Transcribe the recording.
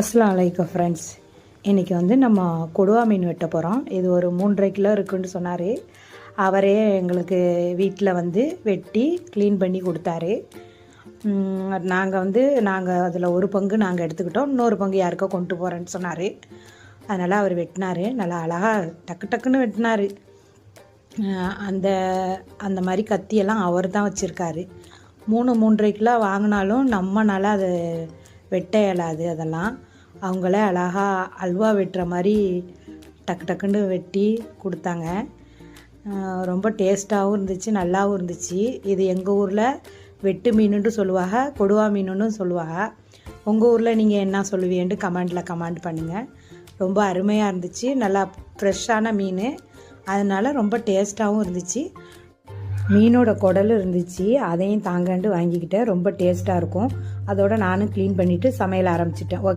அஸ்லாம் அலைக்கம் ஃப்ரெண்ட்ஸ் இன்றைக்கி வந்து நம்ம கொடுவா மீன் வெட்ட போகிறோம் இது ஒரு மூன்றரை கிலோ இருக்குன்னு சொன்னார். அவரே எங்களுக்கு வீட்டில் வந்து வெட்டி க்ளீன் பண்ணி கொடுத்தாரு. நாங்கள் வந்து நாங்கள் அதில் ஒரு பங்கு நாங்கள் எடுத்துக்கிட்டோம். இன்னொரு பங்கு யாருக்கோ கொண்டு போகிறேன்னு சொன்னார். அதனால் அவர் வெட்டினார். நல்லா அழகாக டக்கு டக்குன்னு வெட்டினார். அந்த அந்த மாதிரி கத்தியெல்லாம் அவர் தான் வச்சுருக்காரு. மூணு மூன்றரை கிலோ வாங்கினாலும் நம்மனால அதை வெட்ட இயலாது அதெல்லாம். அவங்களே அழகாக அல்வா வெட்டுற மாதிரி டக்கு டக்குன்னு வெட்டி கொடுத்தாங்க. ரொம்ப டேஸ்ட்டாகவும் இருந்துச்சு நல்லாவும் இருந்துச்சு. இது எங்கள் ஊரில் வெட்டு மீனுன்னு சொல்லுவாங்க கொடுவா மீனுன்னு சொல்லுவாங்க. உங்கள் ஊரில் நீங்கள் என்ன சொல்லுவீன்ட்டு கமெண்டில் கமெண்ட் பண்ணுங்கள் ரொம்ப அருமையாக இருந்துச்சு நல்லா ஃப்ரெஷ்ஷான மீன். அதனால் ரொம்ப டேஸ்ட்டாகவும் இருந்துச்சு. மீனோட குடல் இருந்துச்சு அதையும் தாங்கன்ட்டு வாங்கிக்கிட்டேன். ரொம்ப டேஸ்ட்டாக இருக்கும். அதோட நானும் க்ளீன் பண்ணிவிட்டு சமையல் ஆரம்பிச்சிட்டேன். ஓகே